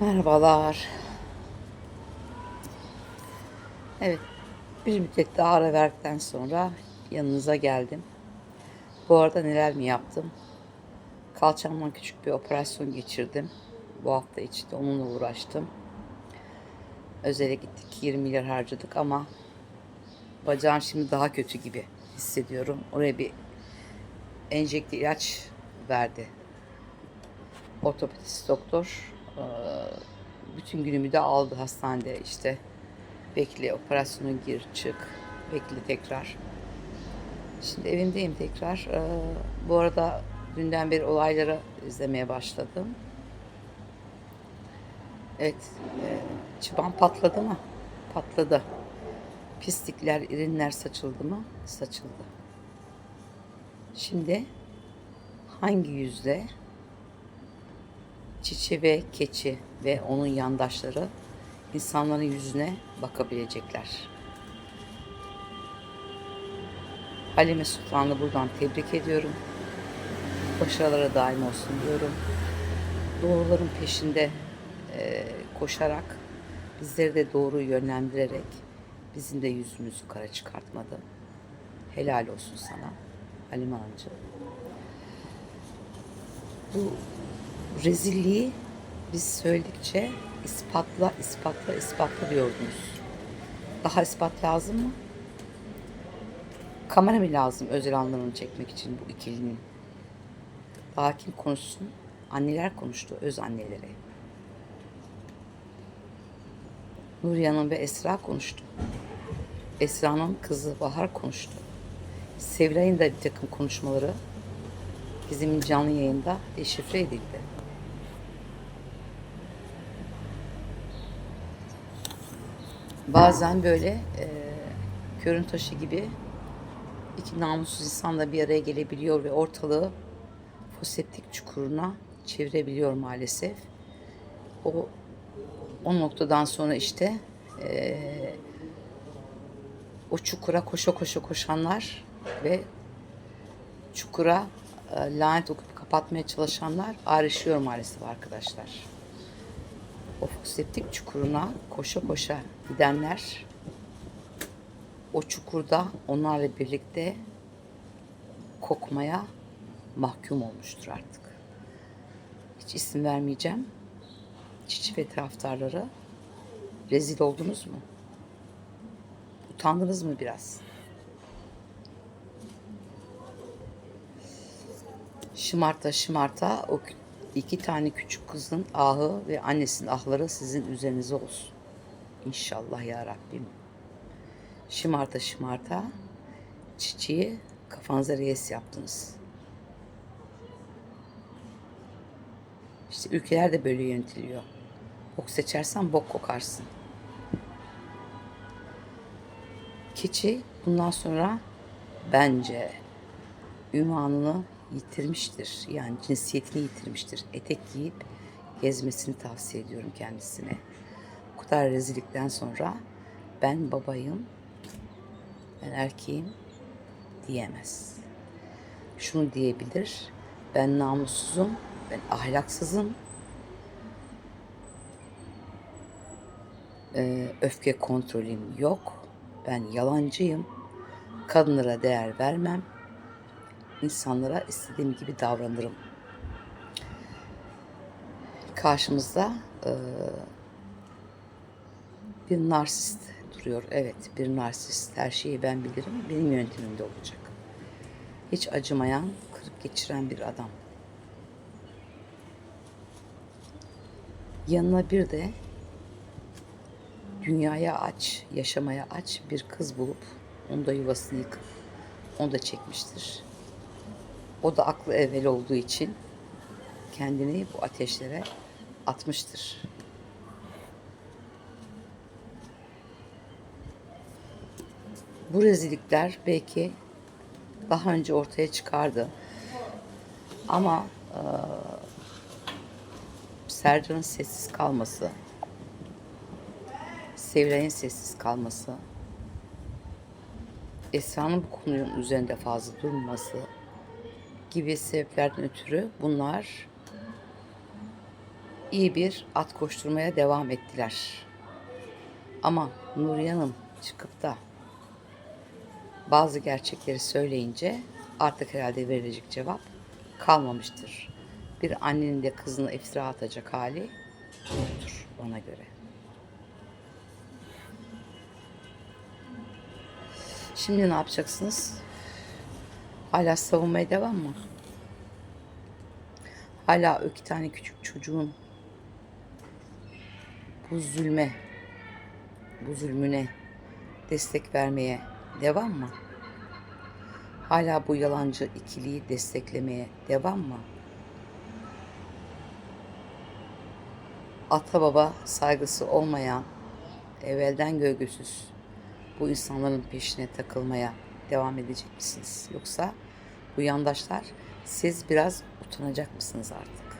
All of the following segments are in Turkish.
Merhabalar. Evet, bir müddet daha ara verdikten sonra yanınıza geldim. Bu arada neler mi yaptım? Kalçamdan küçük bir operasyon geçirdim. Bu hafta içinde onunla uğraştım. Özele gittik, 20 milyar harcadık ama bacağım şimdi daha kötü gibi hissediyorum. Oraya bir enjekte ilaç verdi ortopedist doktor bütün günümü de aldı hastanede. İşte bekle operasyona gir çık bekle tekrar. Şimdi evimdeyim tekrar. Eee, bu arada dünden beri olayları izlemeye başladım. Evet eee çıban patladı mı? Patladı. Pislikler irinler saçıldı mı? Saçıldı. Şimdi hangi yüzle Çiçi ve keçi ve onun yandaşları insanların yüzüne bakabilecekler. Halime Sultan'ı buradan tebrik ediyorum. Başarılara daim olsun diyorum. Doğruların peşinde eee, koşarak bizleri de doğru yönlendirerek bizim de yüzümüzü kara çıkartmadı. Helal olsun sana Halime Hanımcığım. Bu rezilliği biz söyledikçe ispatla, ispatla, ispatla diyordunuz. Daha ispat lazım mı? Kamera mı lazım özel anlarını çekmek için bu ikilinin? Daha kim konuşsun? Anneler konuştu, öz anneleri. Nuriye Hanım ve Esra konuştu. Esra'nın kızı Bahar konuştu. Sevilay'ın da bir takım konuşmaları bizim canlı yayında deşifre edildi. Bazen böyle e, körün taşı gibi iki namussuz insan da bir araya gelebiliyor ve ortalığı foseptik çukuruna çevirebiliyor maalesef. O o noktadan sonra işte e, o çukura koşa koşa koşanlar ve çukura e, lanet okup kapatmaya çalışanlar ayrışıyor maalesef arkadaşlar. O foseptik çukuruna koşa koşa gidenler o çukurda onlarla birlikte kokmaya mahkum olmuştur artık. Hiç isim vermeyeceğim. Çiçi ve taraftarları rezil oldunuz mu? Utandınız mı biraz? Şımarta şımarta o iki tane küçük kızın ahı ve annesinin ahları sizin üzerinize olsun. İnşallah ya Rabbim. Şımarta şımarta çiçeği kafanıza reis yaptınız. İşte ülkeler de böyle yönetiliyor. Bok seçersen bok kokarsın. Keçi bundan sonra bence ünvanını yitirmiştir. Yani cinsiyetini yitirmiştir. Etek giyip gezmesini tavsiye ediyorum kendisine. Bu kadar rezillikten sonra ben babayım, ben erkeğim diyemez. Şunu diyebilir, ben namussuzum, ben ahlaksızım, Ee, öfke kontrolüm yok, ben yalancıyım, kadınlara değer vermem, insanlara istediğim gibi davranırım. Karşımızda e, bir narsist duruyor. Evet, bir narsist. Her şeyi ben bilirim. Benim yöntemimde olacak. Hiç acımayan, kırıp geçiren bir adam. Yanına bir de dünyaya aç, yaşamaya aç bir kız bulup onu da yuvasını yıkıp onu da çekmiştir. O da aklı evvel olduğu için kendini bu ateşlere atmıştır. Bu rezillikler belki daha önce ortaya çıkardı. Ama eee Sercan'ın sessiz kalması, Sevilay'ın sessiz kalması, Esra'nın bu konunun üzerinde fazla durmaması gibi sebeplerden ötürü bunlar iyi bir at koşturmaya devam ettiler. Ama Nuriye Hanım çıkıp da bazı gerçekleri söyleyince artık herhalde verilecek cevap kalmamıştır. Bir annenin de kızına iftira atacak hali yoktur bana göre. Şimdi ne yapacaksınız? Hala savunmaya devam mı? Hala o iki tane küçük çocuğun bu zulme, bu zulmüne destek vermeye devam mı? Hala bu yalancı ikiliyi desteklemeye devam mı? Ata baba saygısı olmayan, evvelden gölgüsüz bu insanların peşine takılmaya devam edecek misiniz? Yoksa bu yandaşlar siz biraz utanacak mısınız artık?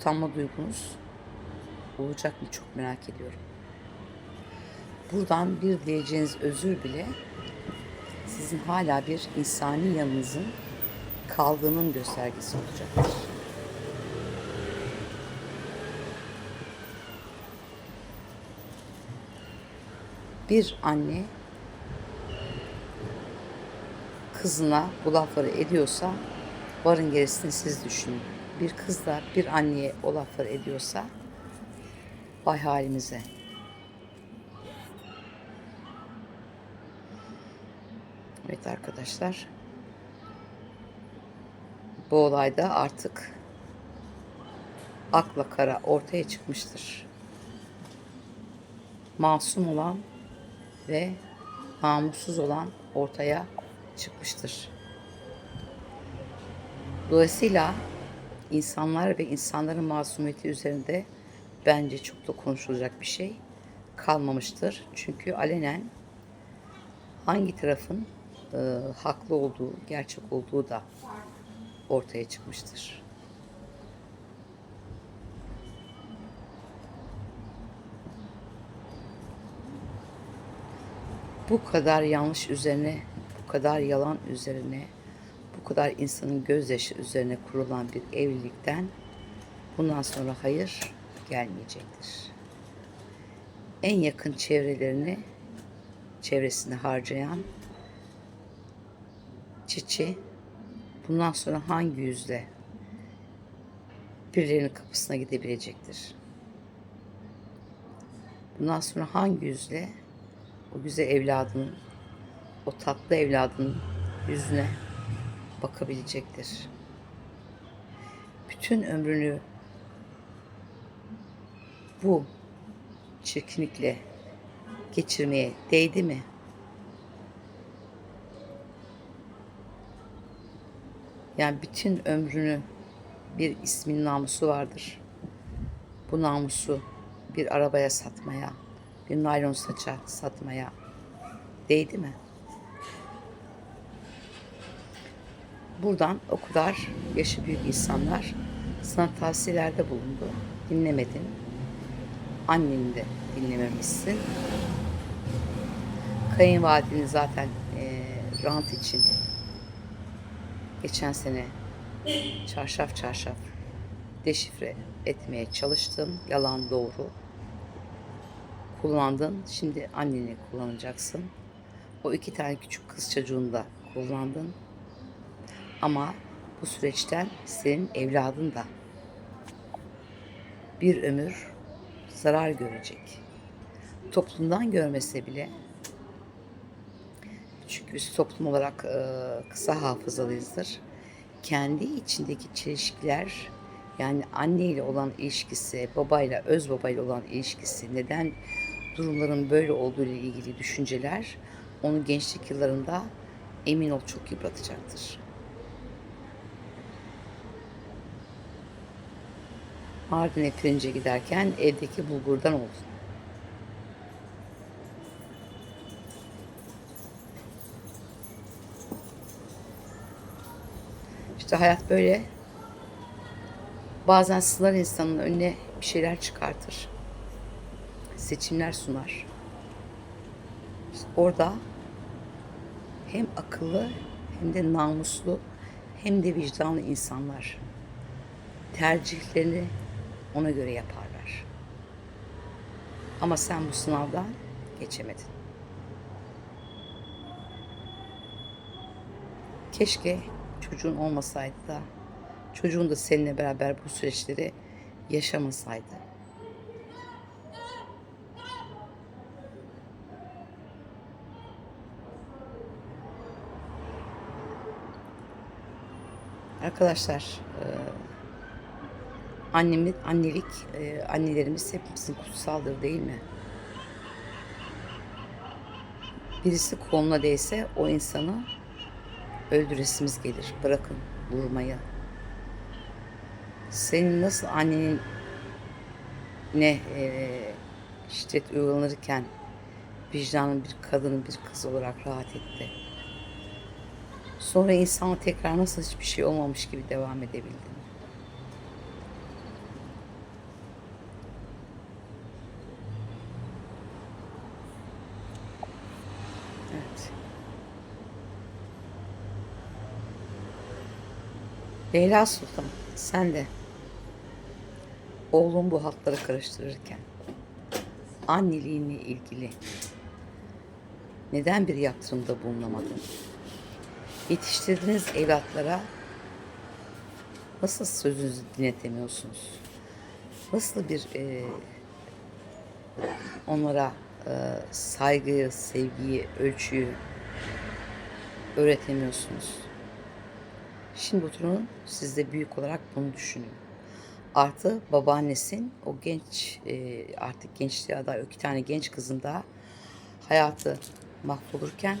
Utanma duygunuz olacak mı çok merak ediyorum. Buradan bir diyeceğiniz özür bile sizin hala bir insani yanınızın kaldığının göstergesi olacaktır. Bir anne kızına bu lafları ediyorsa varın gerisini siz düşünün. Bir kız da bir anneye o lafları ediyorsa vay halimize. Evet arkadaşlar. Bu olayda artık akla kara ortaya çıkmıştır. Masum olan ve namussuz olan ortaya çıkmıştır. Dolayısıyla insanlar ve insanların masumiyeti üzerinde bence çok da konuşulacak bir şey kalmamıştır. Çünkü alenen hangi tarafın e, haklı olduğu, gerçek olduğu da ortaya çıkmıştır. Bu kadar yanlış üzerine, kadar yalan üzerine, bu kadar insanın gözyaşı üzerine kurulan bir evlilikten bundan sonra hayır gelmeyecektir. En yakın çevrelerini çevresini harcayan çiçi bundan sonra hangi yüzle birilerinin kapısına gidebilecektir? Bundan sonra hangi yüzle o güzel evladının, o tatlı evladının yüzüne bakabilecektir? Bütün ömrünü bu çirkinlikle geçirmeye değdi mi? Yani bütün ömrünü bir ismin namusu vardır. Bu namusu bir arabaya satmaya, bir naylon saça satmaya değdi mi? Buradan o kadar yaşı büyük insanlar sana tavsiyelerde bulundu. Dinlemedin. Anneni de dinlememişsin. Kayınvalideni zaten e, rant için geçen sene çarşaf çarşaf deşifre etmeye çalıştın. Yalan doğru. Kullandın. Şimdi anneni kullanacaksın. O iki tane küçük kız çocuğunu da kullandın. Ama bu süreçten senin evladın da bir ömür zarar görecek. Toplumdan görmese bile çünkü biz toplum olarak e, kısa hafızalıyızdır. Kendi içindeki çelişkiler yani anneyle olan ilişkisi, babayla, öz babayla olan ilişkisi, neden durumların böyle olduğu ile ilgili düşünceler onu gençlik yıllarında emin ol çok yıpratacaktır. Mardin'e pirince giderken evdeki bulgurdan olsun. İşte hayat böyle. Bazen sınar insanın önüne bir şeyler çıkartır. Seçimler sunar. İşte orada hem akıllı hem de namuslu hem de vicdanlı insanlar tercihlerini Ona göre yaparlar. Ama sen bu sınavdan geçemedin. Keşke çocuğun olmasaydı da çocuğun da seninle beraber bu süreçleri yaşamasaydı. Arkadaşlar, annemiz, annelik, e, annelerimiz hepimizin kutsaldır değil mi? Birisi koluna değse o insanı öldüresimiz gelir. Bırakın vurmayı. Senin nasıl annenin ne e, şiddet uygulanırken vicdanın bir kadının bir kız olarak rahat etti. Sonra insan tekrar nasıl hiçbir şey olmamış gibi devam edebildi. Evet. Leyla Sultan, sen de oğlum bu hatları karıştırırken anneliğinle ilgili neden bir yaptırımda bulunamadın? Yetiştirdiğiniz evlatlara nasıl sözünüzü dinletemiyorsunuz? Nasıl bir e, onlara e, saygıyı, sevgiyi, ölçüyü öğretemiyorsunuz? Şimdi oturun siz de büyük olarak bunu düşünün. Artı babaannesin o genç e, artık gençliğe aday iki tane genç kızın da hayatı mahvolurken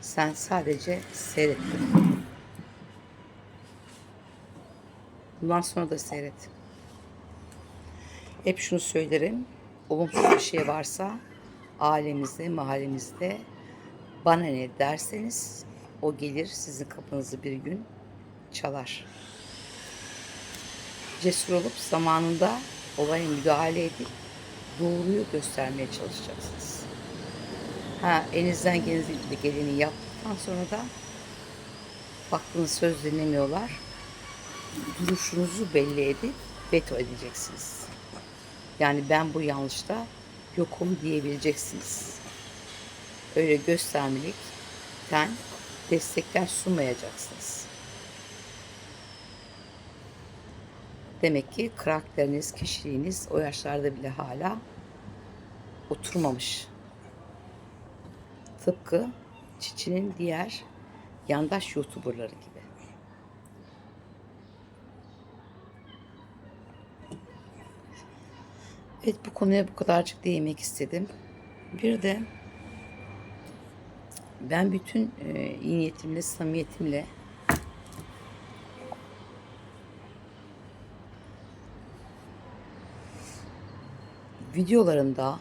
sen sadece seyrettin. Bundan sonra da seyret. Hep şunu söylerim. Olumsuz bir şey varsa ailemizde, mahallemizde bana ne derseniz o gelir sizin kapınızı bir gün çalar. Cesur olup zamanında olaya müdahale edip doğruyu göstermeye çalışacaksınız. Ha, elinizden geleni yaptıktan sonra da baktığınız söz dinlemiyorlar. Duruşunuzu belli edip veto edeceksiniz. Yani ben bu yanlışta yokum diyebileceksiniz. Öyle göstermelikten destekler sunmayacaksınız. Demek ki karakteriniz, kişiliğiniz o yaşlarda bile hala oturmamış. Tıpkı Çiçi'nin diğer yandaş YouTuber'ları gibi. Evet bu konuya bu kadarcık değinmek istedim. Bir de ben bütün e, iyi niyetimle, samimiyetimle videolarında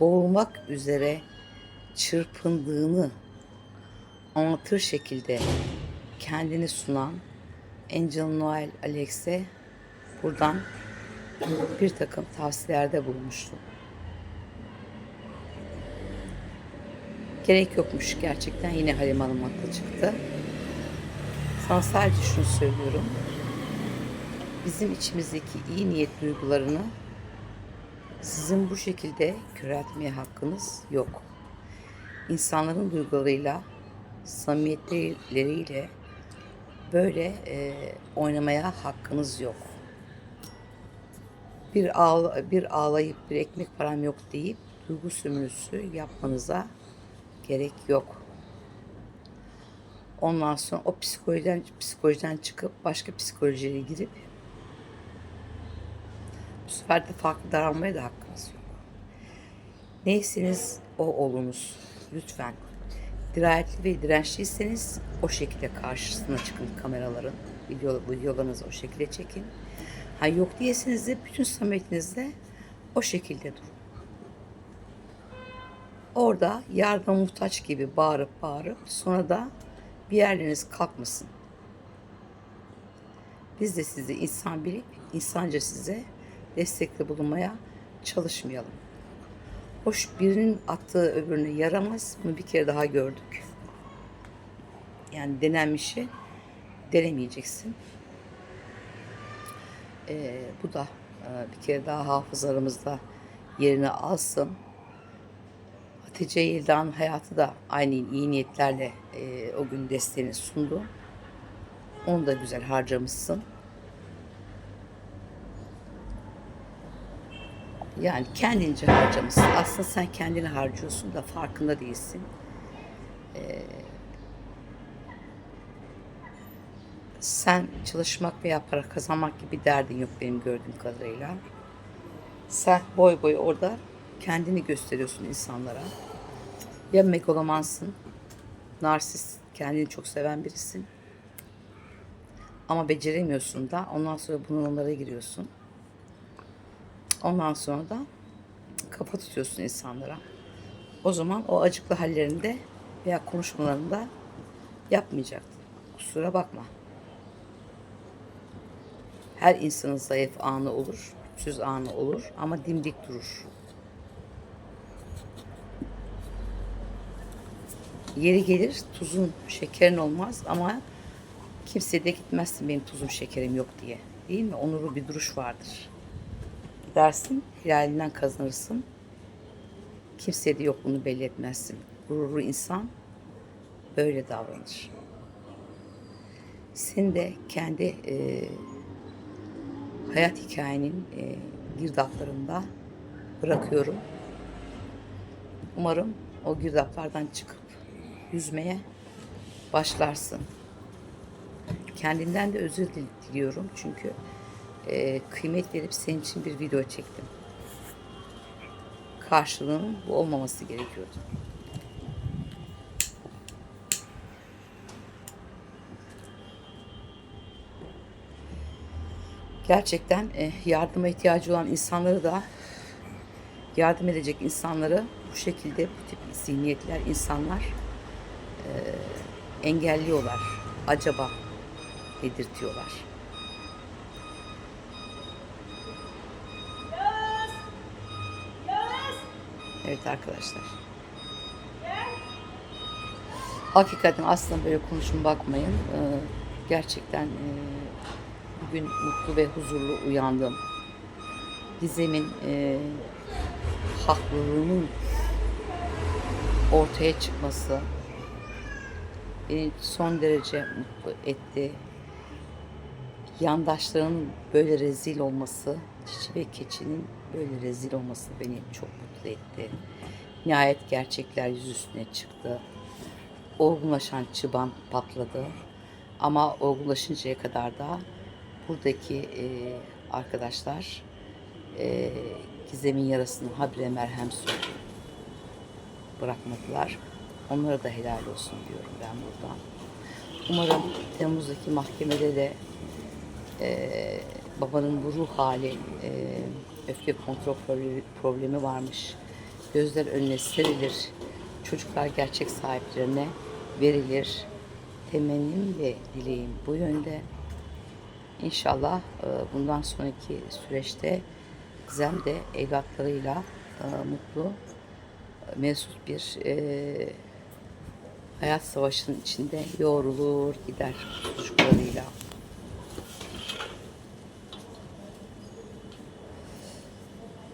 boğulmak üzere çırpındığını anlatır şekilde kendini sunan Angel Noel Alex'e buradan bir takım tavsiyelerde bulmuştum. Gerek yokmuş gerçekten yine Halim Hanım haklı çıktı. Sana sadece şunu söylüyorum. Bizim içimizdeki iyi niyet duygularını sizin bu şekilde köreltmeye hakkınız yok. İnsanların duygularıyla, samimiyetleriyle böyle e, oynamaya hakkınız yok. Bir ağla, bir ağlayıp bir ekmek param yok deyip duygu sömürüsü yapmanıza gerek yok. Ondan sonra o psikolojiden psikolojiden çıkıp başka psikolojiye girip bu sefer de farklı davranmaya da hakkınız yok. Neyseniz o olunuz. Lütfen. Dirayetli ve dirençliyseniz o şekilde karşısına çıkın kameraların. Video, videolarınızı o şekilde çekin. Ha yok diyeseniz de bütün samimiyetinizle o şekilde durun. Orada yardım muhtaç gibi bağırıp bağırıp sonra da bir yerleriniz kalkmasın. Biz de sizi insan bilip insanca size destekte bulunmaya çalışmayalım. Hoş birinin attığı öbürüne yaramaz. Bunu bir kere daha gördük. Yani denenmişi denemeyeceksin. e, bu da e, bir kere daha hafızalarımızda yerini alsın. Hatice Yıldağ'ın hayatı da aynı iyi niyetlerle e, o gün desteğini sundu. Onu da güzel harcamışsın. Yani kendince harcamışsın. Aslında sen kendini harcıyorsun da farkında değilsin. Ee, sen çalışmak veya para kazanmak gibi derdin yok benim gördüğüm kadarıyla. Sen boy boy orada kendini gösteriyorsun insanlara. Ya megalomansın, narsist, kendini çok seven birisin. Ama beceremiyorsun da ondan sonra bunalımlara giriyorsun. Ondan sonra da kafa tutuyorsun insanlara. O zaman o acıklı hallerinde veya konuşmalarında yapmayacaktın. Kusura bakma. Her insanın zayıf anı olur, güçsüz anı olur ama dimdik durur. Yeri gelir tuzun, şekerin olmaz ama kimseye de gitmezsin benim tuzum şekerim yok diye. Değil mi? Onurlu bir duruş vardır. Gidersin, helalinden kazanırsın. Kimseye de yokluğunu belli etmezsin. Gururlu insan böyle davranır. Seni de kendi e, hayat hikayenin e, girdaplarında bırakıyorum. Umarım o girdaplardan çıkıp yüzmeye başlarsın. Kendinden de özür dil- diliyorum çünkü e, kıymet verip senin için bir video çektim. Karşılığının bu olmaması gerekiyordu. Gerçekten e, yardıma ihtiyacı olan insanları da yardım edecek insanları bu şekilde bu tip zihniyetler insanlar engelliyorlar. Acaba dedirtiyorlar. Evet arkadaşlar. Hakikaten aslında böyle konuşun bakmayın. Ee, gerçekten e, bugün mutlu ve huzurlu uyandım. Gizem'in e, haklılığının ortaya çıkması beni son derece mutlu etti. Yandaşlarının böyle rezil olması, çiçi ve keçinin böyle rezil olması beni çok mutlu etti. Nihayet gerçekler yüzüstüne çıktı. Olgunlaşan çıban patladı. Ama olgunlaşıncaya kadar da buradaki e, arkadaşlar e, Gizem'in yarasını habire merhem sürdü. Bırakmadılar. Onlara da helal olsun diyorum ben buradan. Umarım Temmuz'daki mahkemede de e, babanın bu ruh hali, e, öfke kontrol problemi, varmış. Gözler önüne serilir. Çocuklar gerçek sahiplerine verilir. Temennim ve dileğim bu yönde. İnşallah e, bundan sonraki süreçte Gizem de evlatlarıyla e, mutlu, e, mesut bir e, hayat savaşının içinde yoğrulur gider çocuklarıyla.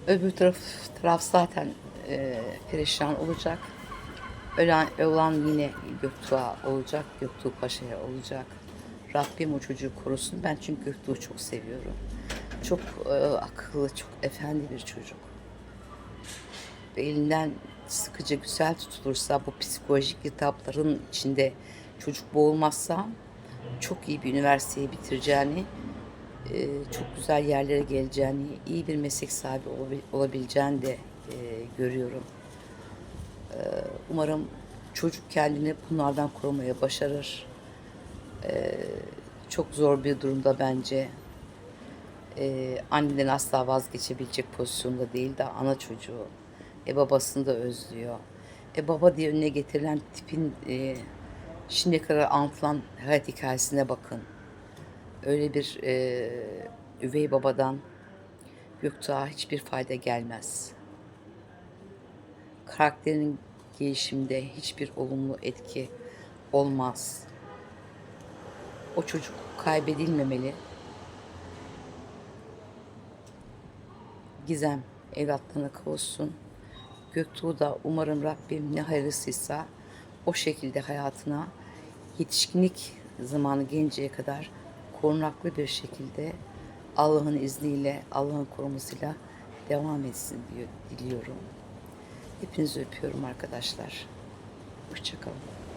Öbür taraf, taraf zaten e, perişan olacak. Ölen, ölen yine Göktuğ'a olacak, Göktuğ Paşa'ya olacak. Rabbim o çocuğu korusun. Ben çünkü Göktuğ'u çok seviyorum. Çok e, akıllı, çok efendi bir çocuk. Elinden sıkıcı güzel tutulursa bu psikolojik kitapların içinde çocuk boğulmazsa çok iyi bir üniversiteyi bitireceğini, e, çok güzel yerlere geleceğini, iyi bir meslek sahibi olabil- olabileceğini de e, görüyorum. E, umarım çocuk kendini bunlardan korumaya başarır. Çok zor bir durumda bence. Anneden asla vazgeçebilecek pozisyonda değil de ana çocuğu. E babasını da özlüyor. E baba diye önüne getirilen tipin e, şimdiye kadar anlatılan hayat hikayesine bakın. Öyle bir e, üvey babadan Göktuğ'a hiçbir fayda gelmez. Karakterinin gelişiminde hiçbir olumlu etki olmaz. O çocuk kaybedilmemeli. Gizem evlatlarına kavuşsun. Göktuğ da umarım Rabbim ne hayırlısıysa o şekilde hayatına yetişkinlik zamanı gelinceye kadar korunaklı bir şekilde Allah'ın izniyle, Allah'ın korumasıyla devam etsin diyor, diliyorum. Hepinizi öpüyorum arkadaşlar. Hoşçakalın.